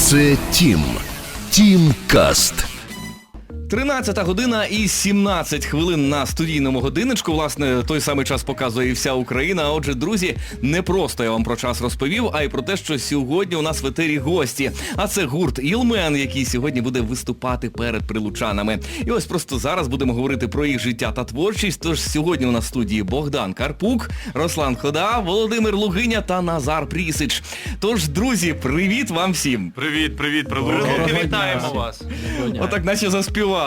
Це Тім. Тім Каст. 13 година і 17 хвилин на студійному годиночку. Власне, той самий час показує і вся Україна. А Отже, друзі, не просто я вам про час розповів, а й про те, що сьогодні у нас в етері гості. А це гурт Ілмен, який сьогодні буде виступати перед прилучанами. І ось просто зараз будемо говорити про їх життя та творчість. Тож сьогодні у нас в студії Богдан Карпук, Руслан Хода, Володимир Лугиня та Назар Прісич. Тож, друзі, привіт вам всім! Привіт, привіт, прилуки. Вітаємо вас. Отак наче заспівали.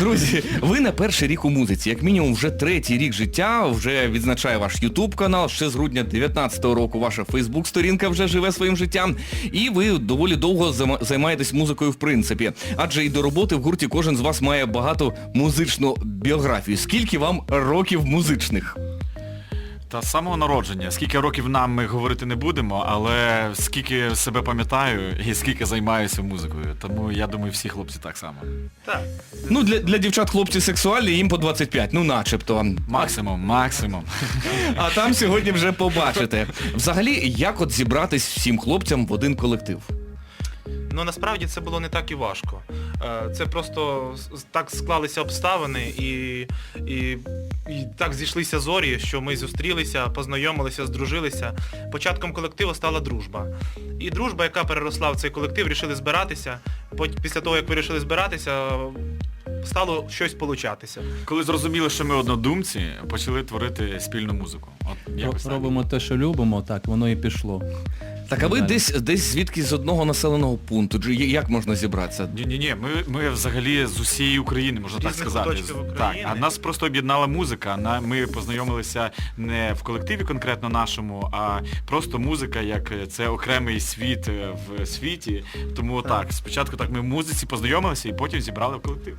Друзі, ви на перший рік у музиці, як мінімум вже третій рік життя, вже відзначає ваш Ютуб канал, ще з грудня 19-го року ваша Фейсбук-сторінка вже живе своїм життям. І ви доволі довго займаєтесь музикою в принципі. Адже і до роботи в гурті кожен з вас має багато музичну біографію. Скільки вам років музичних? Та з самого народження. Скільки років нам ми говорити не будемо, але скільки себе пам'ятаю і скільки займаюся музикою. Тому я думаю, всі хлопці так само. Так. Ну, для, для дівчат хлопці сексуальні, їм по 25, ну начебто. Максимум, максимум. А там сьогодні вже побачите. Взагалі, як от зібратись всім хлопцям в один колектив? Ну насправді це було не так і важко. Е, Це просто так склалися обставини і, і, і так зійшлися зорі, що ми зустрілися, познайомилися, здружилися. Початком колективу стала дружба. І дружба, яка переросла в цей колектив, вирішили збиратися. Після того, як вирішили збиратися, стало щось получатися. Коли зрозуміли, що ми однодумці, почали творити спільну музику. От якось так. Робимо те, що любимо, так, воно і пішло. Так, а ви десь десь звідки з одного населеного пункту? Чи Як можна зібратися? Ні, ні, ні, ми, ми взагалі з усієї України, можна так Різних сказати. куточків Так, України. а нас просто об'єднала музика. На- Ми познайомилися не в колективі конкретно нашому, а просто музика, як е, це окремий світ е, в світі. Тому так, спочатку так ми в музиці познайомилися і потім зібрали в колектив.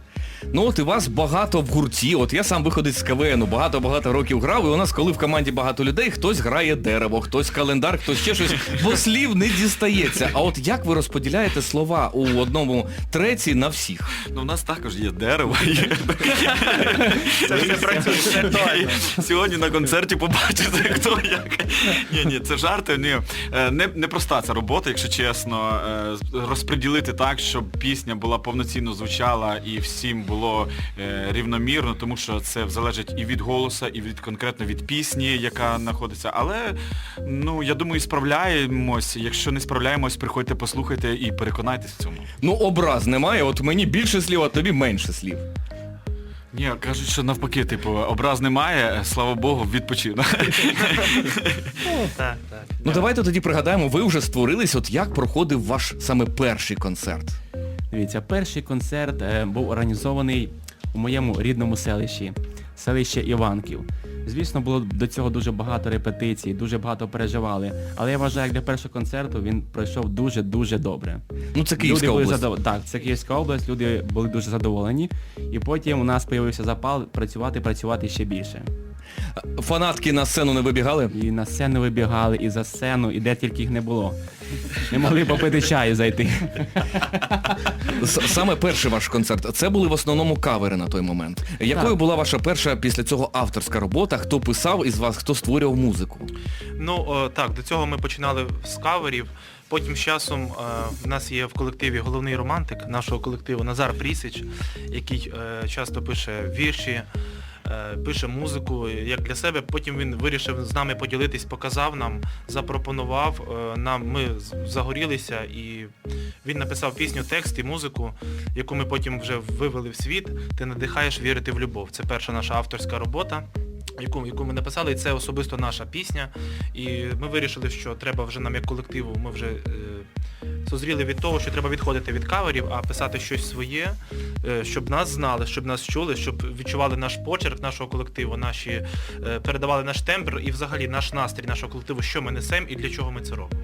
Ну от і вас багато в гурті. От я сам виходить з КВНу, багато-багато років грав, і у нас, коли в команді багато людей, хтось грає дерево, хтось календар, хтось ще щось, бо слів не дістається. А от як ви розподіляєте слова у одному треці на всіх? Ну, у нас також є дерево. Є... Це все працює, це актуально. Сьогодні на концерті побачите, хто як. Ні, ні, це жарти. Ні. Е, Не, не проста ця робота, якщо чесно. Е, Розподілити так, щоб пісня була повноцінно звучала і всім було е, рівномірно, тому що це залежить і від голоса, і від конкретно від пісні, яка знаходиться. Але ну я думаю, справляємось. Якщо не справляємось, приходьте, послухайте і переконайтесь в цьому. Ну, образ немає, от мені більше слів, а тобі менше слів. Ні, кажуть, що навпаки, типу, образ немає, слава Богу, відпочинок. Так, так. Ну давайте тоді пригадаємо, ви вже створились, от як проходив ваш саме перший концерт. Дивіться, перший концерт е, був організований у моєму рідному селищі, селище Іванків. Звісно, було до цього дуже багато репетицій, дуже багато переживали. Але я вважаю, як для першого концерту він пройшов дуже-дуже добре. Ну це Київська люди область. задов- Так, це Київська область, люди були дуже задоволені. І потім у нас з'явився запал працювати, працювати ще більше. Фанатки на сцену не вибігали? І на сцену вибігали, і за сцену, і де тільки їх не було. Не могли попити чаю зайти. С- Саме перший ваш концерт, це були в основному кавери на той момент. Якою Так. була ваша перша після цього авторська робота? Хто писав із вас, хто створював музику? Ну так, до цього ми починали з каверів. Потім з часом е, в нас є в колективі головний романтик нашого колективу Назар Прісич, який е, часто пише вірші, пише музику як для себе. Потім він вирішив з нами поділитись, показав нам, запропонував. е, нам ми загорілися і він написав пісню, текст і музику, яку ми потім вже вивели в світ. Ти надихаєш вірити в любов. Це перша наша авторська робота яку, яку ми написали, і це особисто наша пісня. І ми вирішили, що треба вже нам як колективу, ми вже е, созріли від того, що треба відходити від каверів, а писати щось своє, е, щоб нас знали, щоб нас чули, щоб відчували наш почерк нашого колективу, наші, е, передавали наш тембр і взагалі наш настрій нашого колективу, що ми несемо і для чого ми це робимо.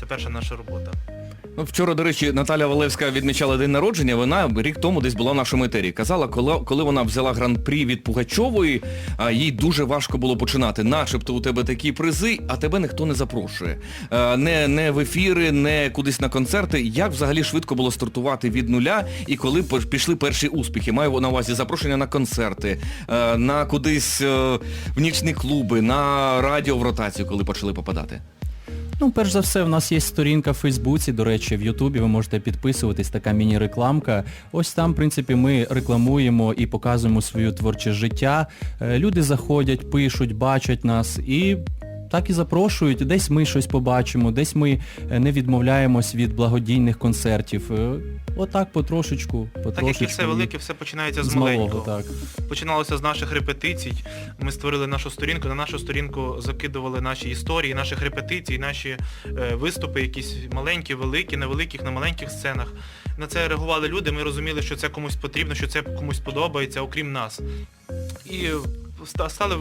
Це перша наша робота. Ну, вчора, до речі, Наталя Валевська відмічала день народження, вона рік тому десь була в нашому етері. Казала, коли, коли вона взяла гран-прі від Пугачової, а, їй дуже важко було починати. Начебто у тебе такі призи, а тебе ніхто не запрошує. Е, Не, не в ефіри, не кудись на концерти. Як взагалі швидко було стартувати від нуля і коли пішли перші успіхи? Маю на увазі запрошення на концерти, на кудись е, в нічні клуби, на радіо в ротацію, коли почали попадати. Ну, перш за все, в нас є сторінка в Фейсбуці, до речі, в Ютубі ви можете підписуватись, така міні-рекламка. Ось там, в принципі, ми рекламуємо і показуємо своє творче життя. Е, Люди заходять, пишуть, бачать нас і так і запрошують. Десь ми щось побачимо, десь ми е, не відмовляємось від благодійних концертів. Е, Отак потрошечку, Так як і все велике, все починається з, з малого, маленького. так. Починалося з наших репетицій. Ми створили нашу сторінку, на нашу сторінку закидували наші історії, наших репетицій, наші е, виступи, якісь маленькі, великі, на великих, на маленьких сценах. На це реагували люди, ми розуміли, що це комусь потрібно, що це комусь подобається, окрім нас. І стали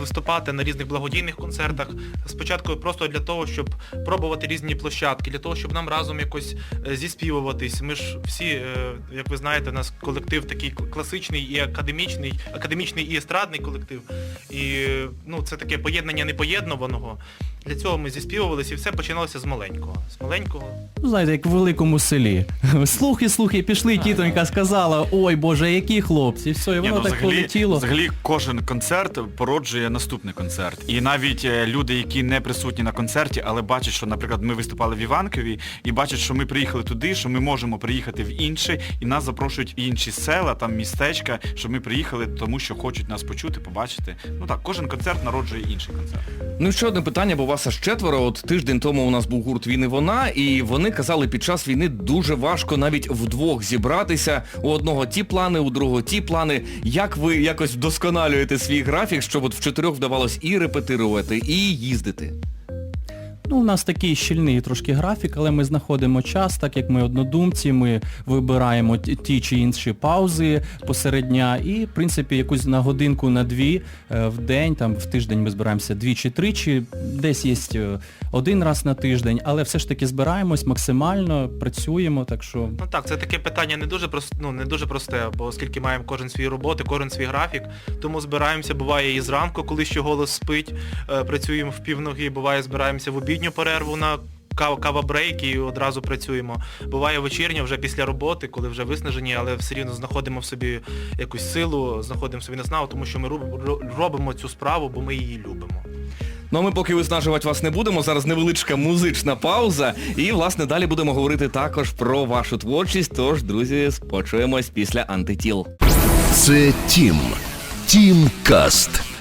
виступати на різних благодійних концертах. Спочатку просто для того, щоб пробувати різні площадки, для того, щоб нам разом якось е, зіспівуватись. Ми ж всі, е, як ви знаєте, у нас колектив такий класичний і академічний, академічний і естрадний колектив. І ну, це таке поєднання непоєднуваного. Для цього ми зіспівувалися і все починалося з маленького. З маленького. Ну, знаєте, як в великому селі. Слухи, слухи, пішли, тітонька сказала, ой Боже, які хлопці, все, і Ні, воно ну, так взагалі, полетіло. взагалі кожен концерт породжує наступний концерт. І навіть е, люди, які не присутні на концерті, але бачать, що, наприклад, ми виступали в Іванкові і бачать, що ми приїхали туди, що ми можемо приїхати в інший, і нас запрошують в інші села, там містечка, що ми приїхали, тому що хочуть нас почути, побачити. Ну так, кожен концерт народжує інший концерт. Ну і ще одне питання, бо вас аж четверо. От тиждень тому у нас був гурт Він і вона, і вони казали, під час війни дуже важко навіть вдвох зібратися. У одного ті плани, у другого ті плани. Як ви якось вдосконалюєте свій графік, щоб от в чотирьох вдавалось і репетирувати, і їздити? Ну, у нас такий щільний трошки графік, але ми знаходимо час, так як ми однодумці, ми вибираємо ті- чи інші паузи посеред дня і, в принципі, якусь на годинку, на дві е, в день, там в тиждень ми збираємося двічі, тричі, десь є е, один раз на тиждень, але все ж таки збираємось максимально, працюємо, так що... Ну так, це таке питання не дуже прос- ну, не дуже просте, бо оскільки маємо кожен свої роботи, кожен свій графік, тому збираємося, буває і зранку, коли ще голос спить, е, працюємо в півноги, буває збираємося в обідню перерву на кава, кава-брейк і одразу працюємо. Буває вечірня вже після роботи, коли вже виснажені, але все рівно знаходимо в собі якусь силу, знаходимо собі наснагу, тому що ми робимо цю справу, бо ми її любимо. Ну а ми поки виснажувати вас не будемо. Зараз невеличка музична пауза. І, власне, далі будемо говорити також про вашу творчість. Тож, друзі, почуємось після антитіл. Це Тім. Тім Каст.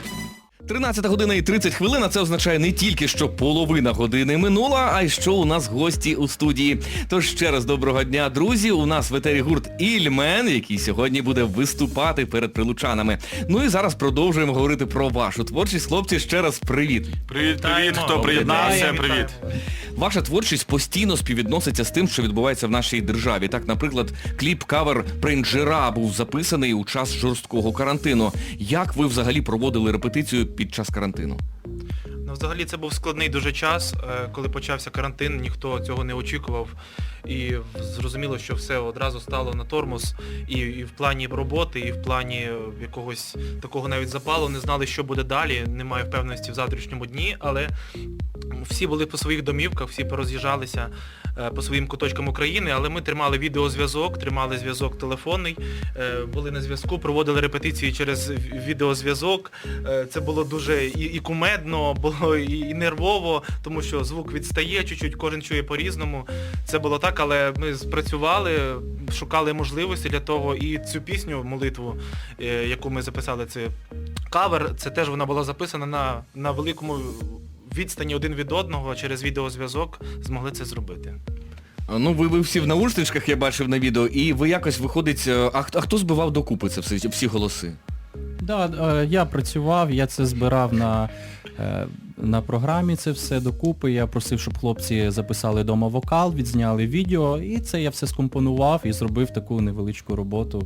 13 година і 30 хвилин, а це означає не тільки, що половина години минула, а й що у нас гості у студії. Тож ще раз доброго дня, друзі. У нас в етері гурт Ільмен, який сьогодні буде виступати перед прилучанами. Ну і зараз продовжуємо говорити про вашу творчість. Хлопці, ще раз привіт. Привіт, привіт, хто приєднався, привіт. Ваша творчість постійно співвідноситься з тим, що відбувається в нашій державі. Так, наприклад, кліп-кавер Пренджера був записаний у час жорсткого карантину. Як ви взагалі проводили репетицію під час карантину? Ну, взагалі це був складний дуже час, е, коли почався карантин, ніхто цього не очікував. І зрозуміло, що все одразу стало на тормоз і, і в плані роботи, і в плані якогось такого навіть запалу, не знали, що буде далі, немає впевненості в завтрашньому дні, але всі були по своїх домівках, всі пороз'їжджалися по своїм куточкам України, але ми тримали відеозв'язок, тримали зв'язок телефонний, е, були на зв'язку, проводили репетиції через відеозв'язок. Е, Це було дуже і, і кумедно, було і, і нервово, тому що звук відстає чуть-чуть, кожен чує по-різному. Це було так, але ми спрацювали, шукали можливості для того і цю пісню, молитву, е, яку ми записали, це кавер, це теж вона була записана на, на великому відстані один від одного через відеозв'язок змогли це зробити. Ну, ви, ви всі в наушничках, я бачив на відео, і ви якось виходить. е, А, хто- а хто збивав докупи це всі, всі голоси? Да, е, я працював, я це збирав на, е, на програмі, це все докупи. Я просив, щоб хлопці записали вдома вокал, відзняли відео, і це я все скомпонував і зробив таку невеличку роботу.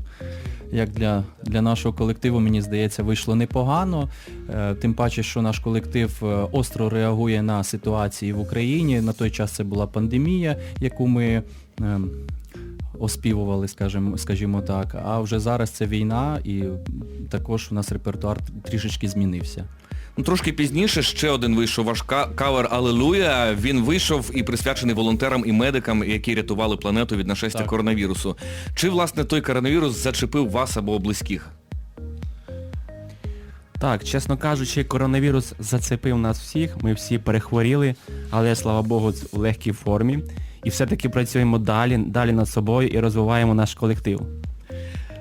Як для, для нашого колективу, мені здається, вийшло непогано. Е, Тим паче, що наш колектив е, остро реагує на ситуації в Україні. На той час це була пандемія, яку ми ем, оспівували, скажімо, скажімо так. А вже зараз це війна і також у нас репертуар трішечки змінився. Ну, трошки пізніше ще один вийшов ваш кавер Алелуя. Він вийшов і присвячений волонтерам і медикам, які рятували планету від нашестя Так. коронавірусу. Чи, власне, той коронавірус зачепив вас або близьких? Так, чесно кажучи, коронавірус зацепив нас всіх, ми всі перехворіли, але слава Богу, в легкій формі. І все-таки працюємо далі, далі над собою і розвиваємо наш колектив.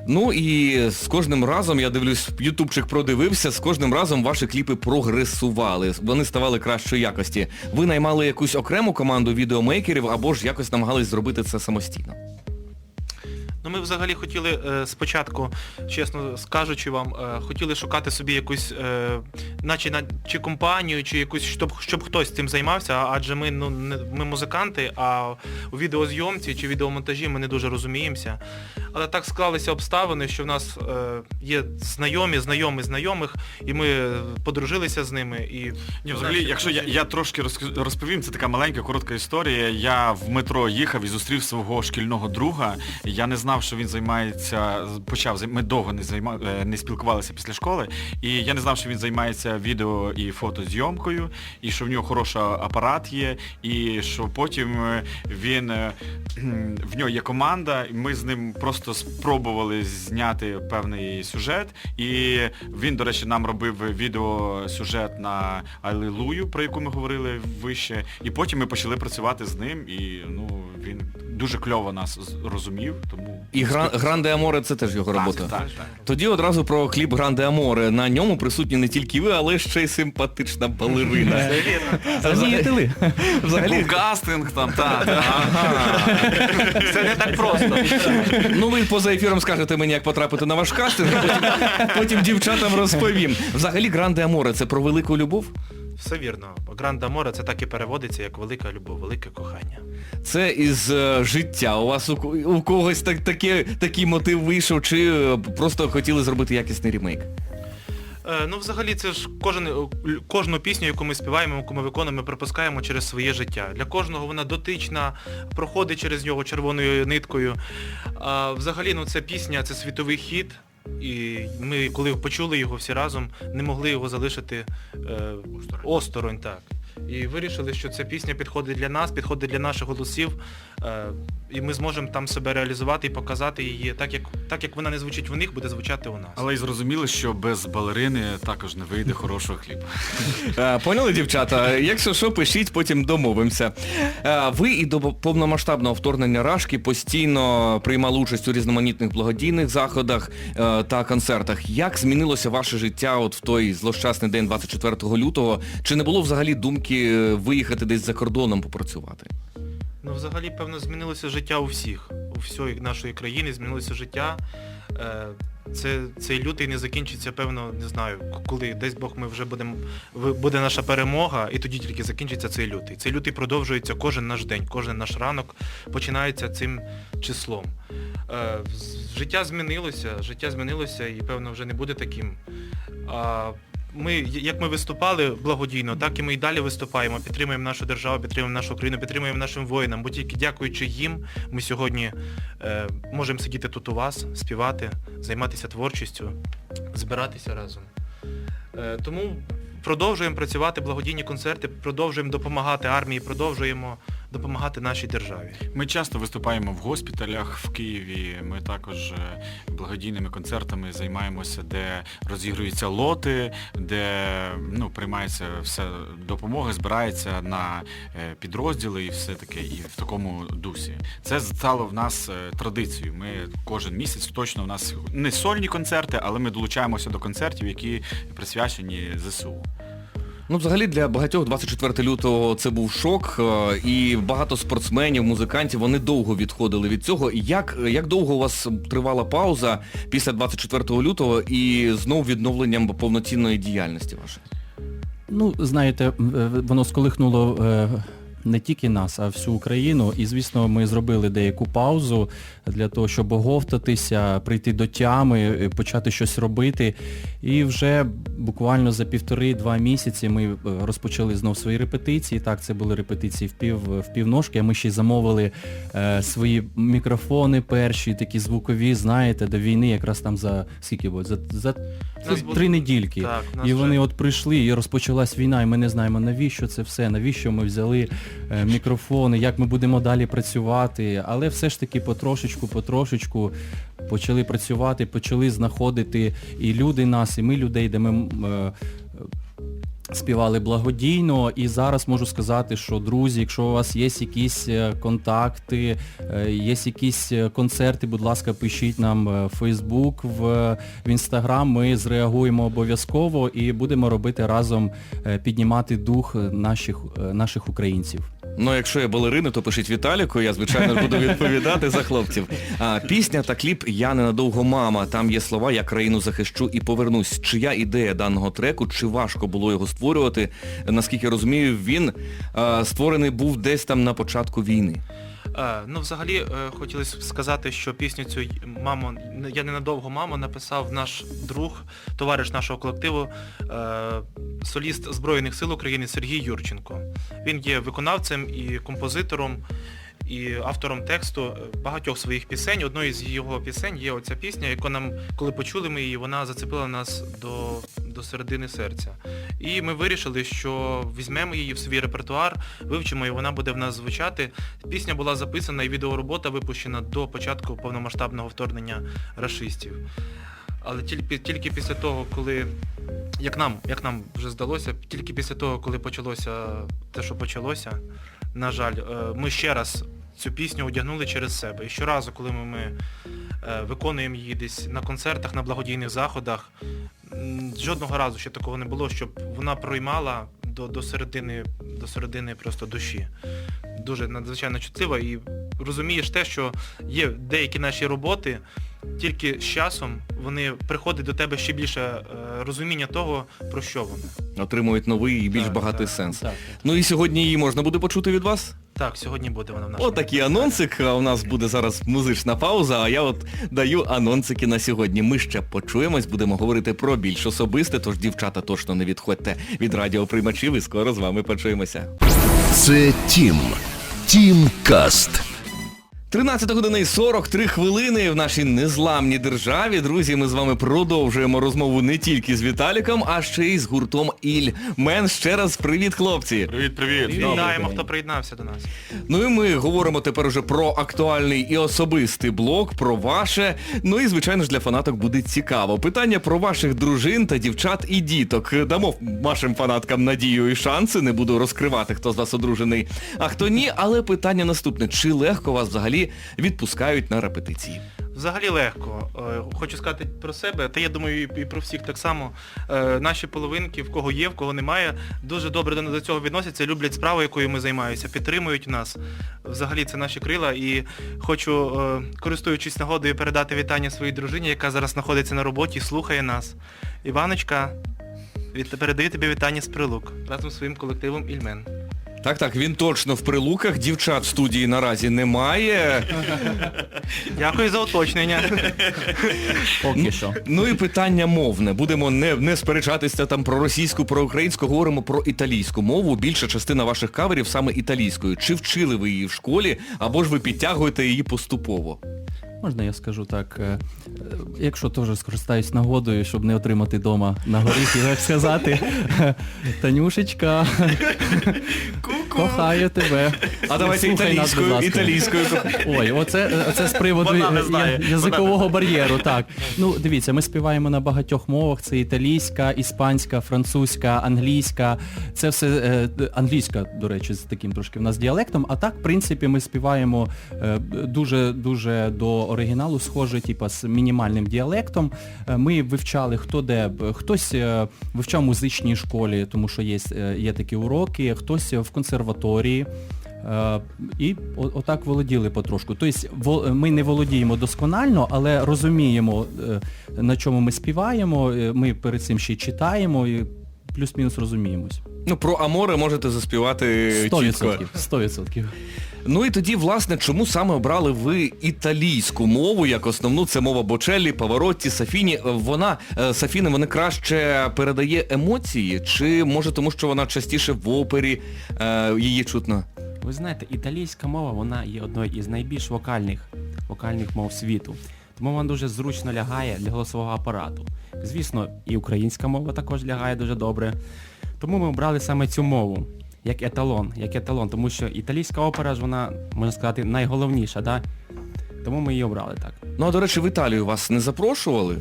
Ну і з кожним разом, я дивлюсь, ютубчик продивився, з кожним разом ваші кліпи прогресували, вони ставали кращої якості. Ви наймали якусь окрему команду відеомейкерів або ж якось намагались зробити це самостійно. Ну ми взагалі хотіли е, спочатку, чесно скажучи вам, е, хотіли шукати собі якусь, е, наче на чи компанію, чи якусь, щоб, щоб хтось цим займався, адже ми ну не ми музиканти, а у відеозйомці чи відеомонтажі ми не дуже розуміємося. Але так склалися обставини, що в нас е, є знайомі, знайомі знайомих, і ми подружилися з ними. І Ні, взагалі, якщо я, я трошки розповім, це така маленька, коротка історія. Я в метро їхав і зустрів свого шкільного друга. Я не знав, що він займається, почав, ми довго не, займа, е, не спілкувалися після школи, і я не знав, що він займається відео і фотозйомкою, і що в нього хороший апарат є, і що потім е, він, е, в нього є команда, і ми з ним просто спробували зняти певний сюжет, і він, до речі, нам робив відеосюжет на Алілую, про яку ми говорили вище, і потім ми почали працювати з ним, і ну, він дуже кльово нас розумів, тому... І Гран, Гранде Аморе це теж його робота. Так, так, так. Тоді одразу про кліп Гранде Аморе. На ньому присутні не тільки ви, але ще й симпатична балерина. Замітили? Взагалі, Був кастинг там, так. це не так просто. ну ви поза ефіром скажете мені, як потрапити на ваш кастинг, потім, потім дівчатам розповім. Взагалі Гранде Аморе це про велику любов? Все вірно. Гранда Море це так і переводиться, як велика любов, велике кохання. Це із е, життя. У вас у, у когось так, таке, такий мотив вийшов, чи е, просто хотіли зробити якісний ремейк? Е, ну, взагалі, це ж кожен, кожну пісню, яку ми співаємо, яку ми виконуємо, ми пропускаємо через своє життя. Для кожного вона дотична, проходить через нього червоною ниткою. А взагалі, ну це пісня, це світовий хіт. І ми, коли почули його всі разом, не могли його залишити е, осторонь. так. І вирішили, що ця пісня підходить для нас, підходить для наших голосів, і ми зможемо там себе реалізувати і показати її так, як, так як вона не звучить в них, буде звучати у нас. Але й зрозуміли, що без балерини також не вийде хорошого хліба. Е, Поняли, дівчата? Якщо що, пишіть, потім домовимося. Е, Ви і до повномасштабного вторгнення Рашки постійно приймали участь у різноманітних благодійних заходах е, та концертах. Як змінилося ваше життя от в той злощасний день 24 лютого? Чи не було взагалі думки е, виїхати десь за кордоном попрацювати? Ну, взагалі, певно, змінилося життя у всіх. У всієї нашої країни змінилося життя. Е, Це, цей лютий не закінчиться, певно, не знаю, коли десь Бог ми вже будемо, буде наша перемога, і тоді тільки закінчиться цей лютий. Цей лютий продовжується кожен наш день, кожен наш ранок починається цим числом. Е, Життя змінилося, життя змінилося і, певно, вже не буде таким. Ми, як ми виступали благодійно, так і ми і далі виступаємо, підтримуємо нашу державу, підтримуємо нашу країну, підтримуємо нашим воїнам, бо тільки дякуючи їм, ми сьогодні е, можемо сидіти тут у вас, співати, займатися творчістю, збиратися разом. Е, тому продовжуємо працювати, благодійні концерти, продовжуємо допомагати армії, продовжуємо допомагати нашій державі. Ми часто виступаємо в госпіталях в Києві. Ми також е, благодійними концертами займаємося, де розігруються лоти, де ну, приймається все допомога, збирається на е, підрозділи і все таке, і в такому дусі. Це стало в нас е, традицією. Ми кожен місяць точно в нас не сольні концерти, але ми долучаємося до концертів, які присвячені ЗСУ. Ну, взагалі для багатьох 24 лютого це був шок, е, і багато спортсменів, музикантів, вони довго відходили від цього. Як, як довго у вас тривала пауза після 24 лютого і знов відновленням повноцінної діяльності вашої? Ну, знаєте, е, воно сколихнуло е, не тільки нас, а всю Україну. І, звісно, ми зробили деяку паузу для того, щоб оговтатися, прийти до тями, почати щось робити. І вже буквально за півтори-два місяці ми е, розпочали знов свої репетиції. Так, це були репетиції в пів в півножки, а ми ще й замовили е, свої мікрофони перші, такі звукові, знаєте, до війни якраз там за скільки було? За, за було- три недільки. Так, І вже- вони от прийшли, і розпочалась війна, і ми не знаємо, навіщо це все, навіщо ми взяли е, мікрофони, як ми будемо далі працювати. Але все ж таки потрошечку, потрошечку почали працювати, почали знаходити і люди нас, і ми людей, де ми е, співали благодійно. І зараз можу сказати, що друзі, якщо у вас є якісь е, контакти, е, є якісь е, концерти, будь ласка, пишіть нам в Facebook, в, Instagram, ми зреагуємо обов'язково і будемо робити разом піднімати дух наших, наших українців. Ну, якщо є балерини, то пишіть Віталіку, я, звичайно, буду відповідати за хлопців. А, пісня та кліп Я ненадовго мама. Там є слова Я країну захищу і повернусь. Чия ідея даного треку, чи важко було його створювати? Наскільки я розумію, він а, створений був десь там на початку війни. Е, Ну, взагалі, е, хотілося б сказати, що пісню цю «Мамо, я ненадовго мамо» написав наш друг, товариш нашого колективу, е, соліст Збройних сил України Сергій Юрченко. Він є виконавцем і композитором, і автором тексту багатьох своїх пісень. Одною з його пісень є оця пісня, яку нам, коли почули ми її, вона зацепила нас до, до середини серця. І ми вирішили, що візьмемо її в свій репертуар, вивчимо і вона буде в нас звучати. Пісня була записана і відеоробота випущена до початку повномасштабного вторгнення рашистів. Але тільки, тільки після того, коли, як нам, як нам вже здалося, тільки після того, коли почалося те, що почалося, на жаль, е, ми ще раз цю пісню одягнули через себе. І щоразу, коли ми, ми е, виконуємо її десь на концертах, на благодійних заходах, жодного разу ще такого не було, щоб вона проймала до, до середини, до середини просто душі. Дуже надзвичайно чутлива і розумієш те, що є деякі наші роботи, тільки з часом вони приходять до тебе ще більше е, розуміння того, про що вони. Отримують новий і більш Так, багатий так, сенс. так. Ну і сьогодні її можна буде почути від вас? Так, сьогодні буде вона в нашому. Отакий анонсик. У нас буде зараз музична пауза, а я от даю анонсики на сьогодні. Ми ще почуємось, будемо говорити про більш особисте, тож дівчата точно не відходьте від радіоприймачів і скоро з вами почуємося. Це Тім. Тім Каст. 13 година і 43 хвилини в нашій незламній державі. Друзі, ми з вами продовжуємо розмову не тільки з Віталіком, а ще й з гуртом Іль. Мен ще раз привіт, хлопці. Привіт, привіт. Вітаємо, хто приєднався до нас. Ну і ми говоримо тепер уже про актуальний і особистий блог, про ваше. Ну і звичайно ж для фанаток буде цікаво. Питання про ваших дружин та дівчат і діток. Дамо вашим фанаткам надію і шанси, не буду розкривати, хто з вас одружений, а хто ні. Але питання наступне: чи легко вас взагалі відпускають на репетиції? Взагалі легко. Е, Хочу сказати про себе, та я думаю і і про всіх так само. Е, Наші половинки, в кого є, в кого немає, дуже добре до- цього відносяться, люблять справу, якою ми займаємося, підтримують нас. Взагалі це наші крила. І хочу, е, користуючись нагодою, передати вітання своїй дружині, яка зараз знаходиться на роботі, слухає нас. Іваночка, передаю тобі вітання з прилук разом з своїм колективом Ільмен. Так, так, він точно в прилуках, дівчат в студії наразі немає. Дякую за уточнення. Поки що. Ну і питання мовне. Будемо не, не сперечатися там про російську, про українську, говоримо про італійську мову. Більша частина ваших каверів саме італійською. Чи вчили ви її в школі, або ж ви підтягуєте її поступово? Можна я скажу так, е, е, якщо теж скористаюсь нагодою, щоб не отримати дома на горі, як сказати, Танюшечка, кохаю тебе. А давайте Слухай нас, будь італійською, ласка. італійською. Ой, оце, оце з приводу Вона не знає. я- язикового бар'єру, так. Ну, дивіться, ми співаємо на багатьох мовах. Це італійська, іспанська, французька, англійська. Це все е, англійська, до речі, з таким трошки в нас діалектом. А так, в принципі, ми співаємо е, дуже-дуже до оригіналу схоже, типа з мінімальним діалектом. Е, Ми вивчали хто де. б- Хтось е, вивчав в музичній школі, тому що є, е, є такі уроки, хтось в консерваторії. Е, І отак володіли потрошку. Тобто ми не володіємо досконально, але розуміємо, е, на чому ми співаємо, е, ми перед цим ще й читаємо і плюс-мінус розуміємось. Ну, про Аморе можете заспівати Сто чітко. відсотків. Сто відсотків. Ну і тоді, власне, чому саме обрали ви італійську мову як основну? Це мова Бочеллі, Паворотті, Сафіні. Вона, е, Сафіни, вона краще передає емоції, чи може тому, що вона частіше в опері е, її чутно? Ви знаєте, італійська мова, вона є одною із найбільш вокальних, вокальних мов світу. Тому вона дуже зручно лягає для голосового апарату. Звісно, і українська мова також лягає дуже добре. Тому ми обрали саме цю мову, як еталон, як еталон, тому що італійська опера ж вона, можна сказати, найголовніша, да? Тому ми її обрали так. Ну а до речі, в Італію вас не запрошували?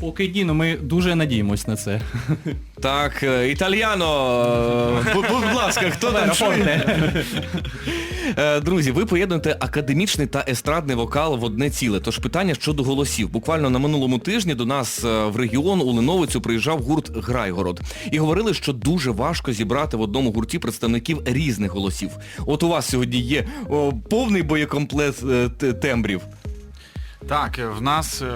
Поки ні, ну ми дуже надіємось на це. Так, е, італьяно, е, будь, ласка, хто там чує? Друзі, ви поєднуєте академічний та естрадний вокал в одне ціле. Тож питання щодо голосів. Буквально на минулому тижні до нас е, в регіон у Леновицю приїжджав гурт Грайгород. І говорили, що дуже важко зібрати в одному гурті представників різних голосів. От у вас сьогодні є о, повний боєкомплект е, тембрів. Так, е, в нас, е,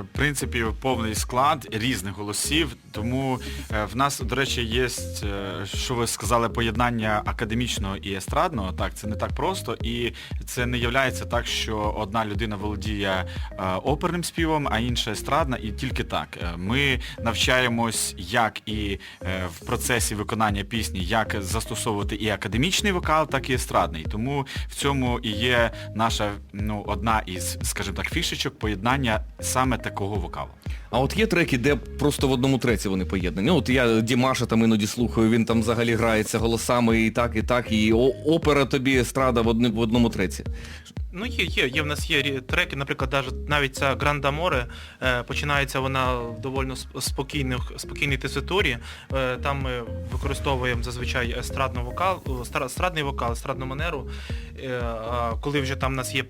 в принципі, повний склад різних голосів, тому е, в нас, до речі, є, е, що ви сказали, поєднання академічного і естрадного. Так, це не так просто, і це не є так, що одна людина володіє е, оперним співом, а інша естрадна, і тільки так. Ми навчаємось, як і в процесі виконання пісні, як застосовувати і академічний вокал, так і естрадний. Тому в цьому і є наша ну, одна із, скажімо так, фішечок поєднання саме такого вокалу. А от є треки, де просто в одному треці вони поєднані. Ну, От я Дімаша там іноді слухаю, він там взагалі грається голосами і так, і так, і опера тобі естрада в одному треці. Ну є, є, є в нас є треки, наприклад, навіть ця Гранда Море, е, починається вона в доволі спокійних, спокійній теситурі. Е, там ми використовуємо зазвичай естрадний вокал, естрадний вокал, естрадну манеру. Е, коли вже там у нас є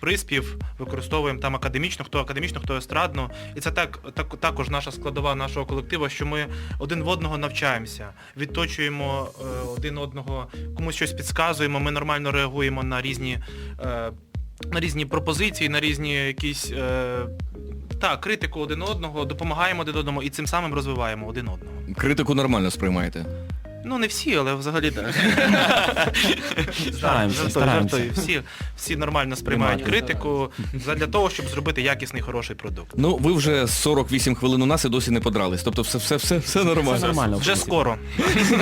приспів, використовуємо там академічно, хто академічно, хто естрадно. І це так, так, також наша складова нашого колективу, що ми один в одного навчаємося, відточуємо один одного, комусь щось підказуємо, ми нормально реагуємо на різні. На різні пропозиції, на різні якісь е, так, критику один одного, допомагаємо один одному і цим самим розвиваємо один одного. Критику нормально сприймаєте. Ну не всі, але взагалі так. Стараємося, Жартую, стараємося. жартую. Всі, всі нормально сприймають критику для того, щоб зробити якісний хороший продукт. Ну, ви вже 48 хвилин у нас і досі не подрались. Тобто все, все, все, все нормально. Все нормально. в Вже принципі. скоро.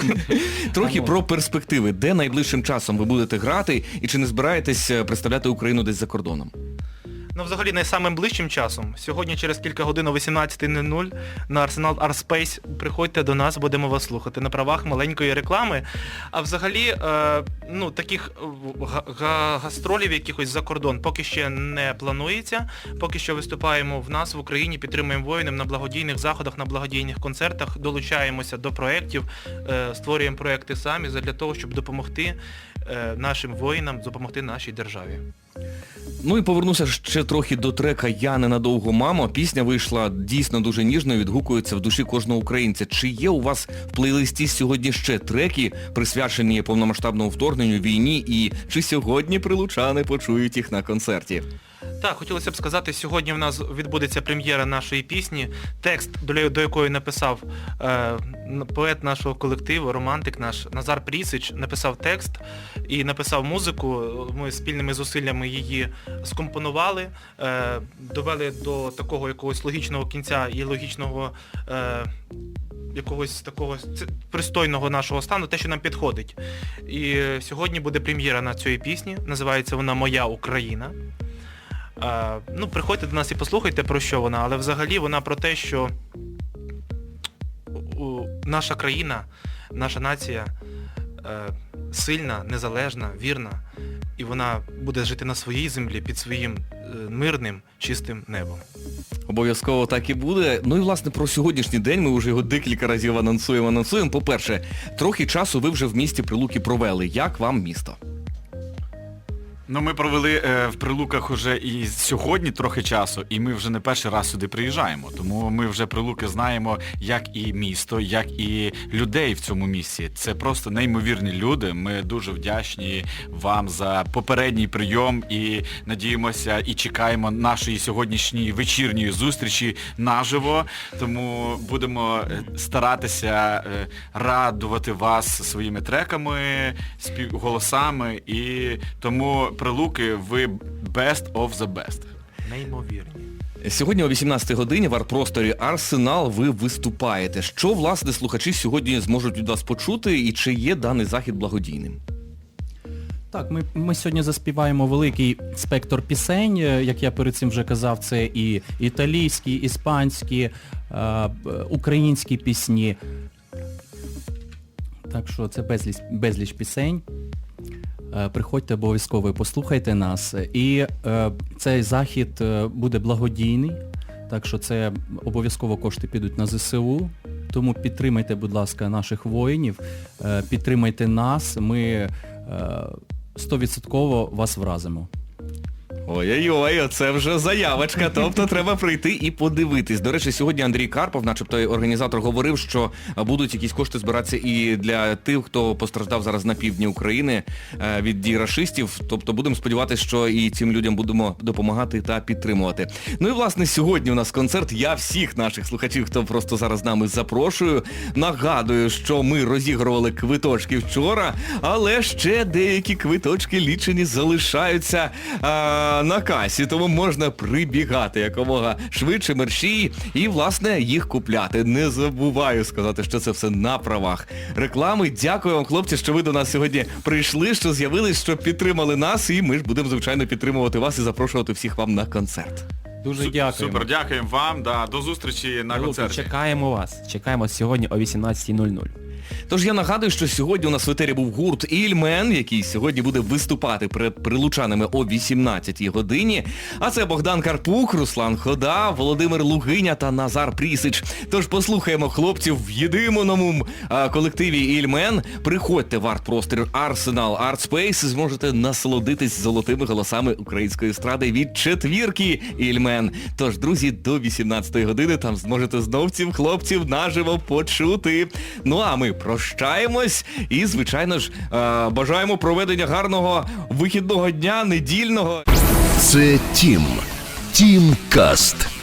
Трохи про перспективи. Де найближчим часом ви будете грати і чи не збираєтесь е, представляти Україну десь за кордоном? Ну, взагалі, найсамим ближчим часом. Сьогодні через кілька годин о 18.00 на Арсенал Арспейс приходьте до нас, будемо вас слухати на правах маленької реклами. А взагалі, е, ну, таких е, га- га- гастролів якихось за кордон поки ще не планується. Поки що виступаємо в нас в Україні, підтримуємо воїнів на благодійних заходах, на благодійних концертах, долучаємося до проєктів, е, створюємо проєкти самі для того, щоб допомогти е, нашим воїнам, допомогти нашій державі. Ну і повернуся ще трохи до трека Я ненадовго мамо. Пісня вийшла дійсно дуже ніжно і відгукується в душі кожного українця. Чи є у вас в плейлисті сьогодні ще треки, присвячені повномасштабному вторгненню війні, і чи сьогодні прилучани почують їх на концерті? Так, хотілося б сказати, сьогодні в нас відбудеться прем'єра нашої пісні. Текст, до, якої написав е, поет нашого колективу, романтик наш Назар Прісич, написав текст і написав музику. Ми спільними зусиллями її скомпонували, е, довели до такого якогось логічного кінця і логічного. Е, якогось такого пристойного нашого стану, те, що нам підходить. І сьогодні буде прем'єра на цій пісні, називається вона Моя Україна. А, ну, приходьте до нас і послухайте про що вона, але взагалі вона про те, що наша країна, наша нація е, сильна, незалежна, вірна, і вона буде жити на своїй землі під своїм е, мирним, чистим небом. Обов'язково так і буде. Ну і власне про сьогоднішній день ми вже його декілька разів анонсуємо. Анонсуємо. По-перше, трохи часу ви вже в місті Прилуки провели. Як вам місто? Ну, ми провели е, в Прилуках уже і сьогодні трохи часу, і ми вже не перший раз сюди приїжджаємо. Тому ми вже Прилуки знаємо, як і місто, як і людей в цьому місці. Це просто неймовірні люди. Ми дуже вдячні вам за попередній прийом і надіємося і чекаємо нашої сьогоднішньої вечірньої зустрічі наживо. Тому будемо е, старатися е, радувати вас своїми треками, спів... голосами і тому прилуки ви best of the best. Неймовірні. Сьогодні о 18-й годині в арт-просторі Арсенал ви виступаєте. Що, власне, слухачі сьогодні зможуть від вас почути і чи є даний захід благодійним? Так, ми, ми сьогодні заспіваємо великий спектр пісень, е, як я перед цим вже казав, це і італійські, іспанські, е, українські пісні. Так що це безліч, безліч пісень. Е, Приходьте обов'язково, і послухайте нас. І е, цей захід е, буде благодійний, так що це обов'язково кошти підуть на ЗСУ. Тому підтримайте, будь ласка, наших воїнів, підтримайте нас, ми е, 100% вас вразимо. Ой-ой-ой, це вже заявочка, тобто треба прийти і подивитись. До речі, сьогодні Андрій Карпов, начебто організатор, говорив, що будуть якісь кошти збиратися і для тих, хто постраждав зараз на півдні України е, від дій рашистів. Тобто будемо сподіватися, що і цим людям будемо допомагати та підтримувати. Ну і власне сьогодні у нас концерт. Я всіх наших слухачів, хто просто зараз з нами запрошую. Нагадую, що ми розігрували квиточки вчора, але ще деякі квиточки лічені залишаються а, на касі, тому можна прибігати якомога швидше мерщій і, власне, їх купляти. Не забуваю сказати, що це все на правах реклами. Дякую вам, хлопці, що ви до нас сьогодні прийшли, що з'явились, що підтримали нас, і ми ж будемо, звичайно, підтримувати вас і запрошувати всіх вам на концерт. Дуже дякую. Супер, дякуємо вам. Да, до зустрічі на Голубки, концерті. Чекаємо вас. Чекаємо сьогодні о 18.00. Тож я нагадую, що сьогодні у нас в етері був гурт Ільмен, який сьогодні буде виступати перед прилучанами о 18-й годині. А це Богдан Карпук, Руслан Хода, Володимир Лугиня та Назар Прісич. Тож послухаємо хлопців в єдиному колективі Ільмен. Приходьте в арт-простір Арсенал Space і зможете насолодитись золотими голосами української естради від четвірки Ільмен. Тож, друзі, до 18-ї години там зможете знов цим хлопців наживо почути. Ну а ми прощаємось і, звичайно ж, е, бажаємо проведення гарного вихідного дня, недільного. Це Тім. Тім Каст.